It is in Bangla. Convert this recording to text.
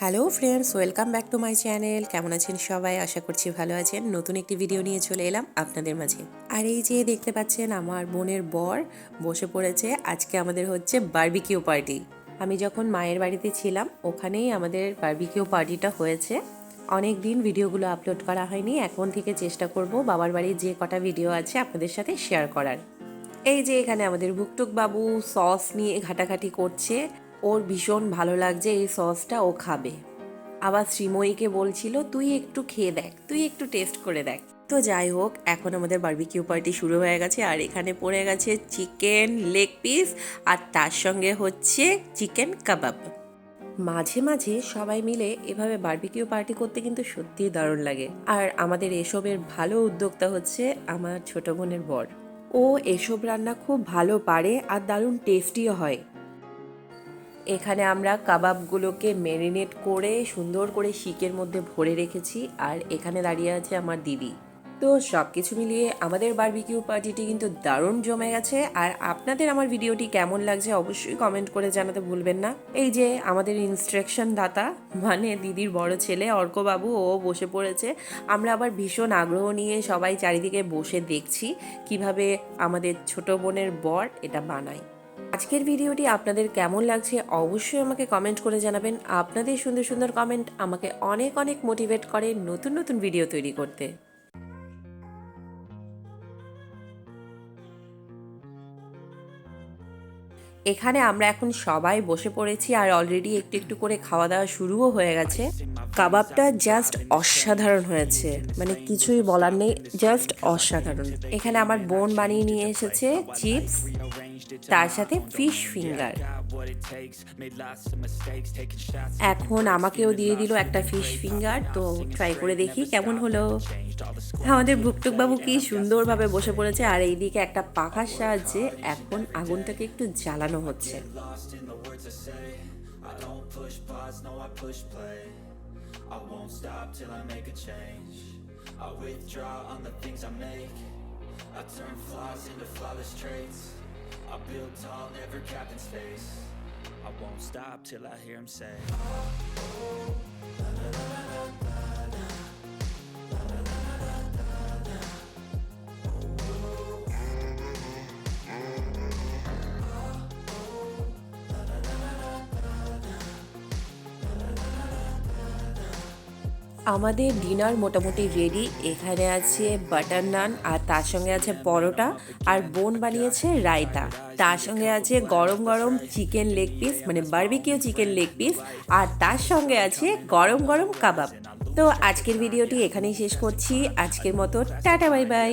Hello friends, welcome back to my channel. কেমন আছেন সবাই? আশা করছি ভালো আছেন। নতুন একটি ভিডিও নিয়ে চলে এলাম আপনাদের মাঝে। আর এই যে দেখতে পাচ্ছেন, আমার বোনের বর বসে পড়েছে। আজকে আমাদের হচ্ছে বারবিকিউ পার্টি আমি যখন মায়ের বাড়িতে ছিলাম, ওখানেই আমাদের বারবিকিউ পার্টিটা হয়েছে। অনেক দিন ভিডিওগুলো আপলোড করা হয়নি। এখন থেকে চেষ্টা করব বাবার বাড়ির যে কটা ভিডিও আছে আপনাদের সাথে শেয়ার করার। এই যে এখানে আমাদের ভুকটুক বাবু সস নিয়ে ঘাটাঘাটি করছে। ওর ভীষণ ভালো লাগছে এই সসটা ও খাবে। আবার শ্রীময়ীকে বলছিল, তুই একটু খেয়ে দেখ, তুই একটু টেস্ট করে দেখ। তো যাই হোক, এখন আমাদের বারবিকিউ পার্টি শুরু হয়ে গেছে, আর এখানে পড়ে গেছে চিকেন লেগ পিস আর তার সঙ্গে হচ্ছে চিকেন কাবাব মাঝে মাঝে সবাই মিলে এভাবে বারবিকিউ পার্টি করতে কিন্তু সত্যিই দারুণ লাগে। আর আমাদের এসবের ভালো উদ্যোক্তা হচ্ছে আমার ছোট বোনের বর। ও এসব রান্না খুব ভালো পারে আর দারুণ টেস্টিও হয়। এখানে আমরা কাবাবগুলোকে ম্যারিনেট করে, সুন্দর করে শিকের মধ্যে ভরে রেখেছি আর এখানে দাঁড়িয়ে আছে আমার দিদি। তো সব কিছু মিলিয়ে আমাদের বারবিকিউ পার্টিটি কিন্তু দারুণ জমে গেছে আর আপনাদের আমার ভিডিওটি কেমন লাগছে অবশ্যই কমেন্ট করে জানাতে ভুলবেন না। এই যে আমাদের ইনস্ট্রাকশন দাতা মানে দিদির বড় ছেলে অর্কবাবু, ও বসে পড়েছে। আমরা আবার ভীষণ আগ্রহ নিয়ে সবাই চারিদিকে বসে দেখছি কীভাবে আমাদের ছোট বোনের বর এটা বানায়। আজকের ভিডিওটি আপনাদের কেমন লাগছে অবশ্যই আমাকে কমেন্ট করে জানাবেন। আপনাদের সুন্দর সুন্দর কমেন্ট আমাকে অনেক অনেক মোটিভেট করে নতুন নতুন ভিডিও তৈরি করতে। এখানে আমরা এখন সবাই বসে পড়েছি আর অলরেডি একটু একটু করে খাওয়া দাওয়া শুরুও হয়ে গেছে। কাবাবটা জাস্ট অসাধারণ হয়েছে। মানে কিছুই বলার নেই জাস্ট অসাধারণ। এখানে আমার বোন বানিয়ে নিয়ে এসেছে চিপস তার সাথে ফিশ ফিঙ্গার এখন আমাকেও দিয়ে দিল একটা ফিশ ফিঙ্গার তো ট্রাই করে দেখি কেমন হলো আমাদের ভুকটুক বাবু কি সুন্দরভাবে বসে পড়েছে, আর এইদিকে একটা পাখার সাহায্যে এখন আগুনটাকে একটু জ্বালানো হচ্ছে. I withdraw on the things I make. I turn flaws into flawless traits. I build tall, never capped in space. I won't stop till I hear him say. আমাদের ডিনার মোটামুটি রেডি এখানে আছে বাটার নান, আর তার সঙ্গে আছে পরোটা, আর বোন বানিয়েছে রায়তা। তার সঙ্গে আছে গরম গরম চিকেন লেগ পিস মানে বারবিকিউ চিকেন লেগ পিস আর তার সঙ্গে আছে গরম গরম কাবাব। তো আজকের ভিডিওটি এখানেই শেষ করছি। আজকের মতো টাটা, বাই বাই।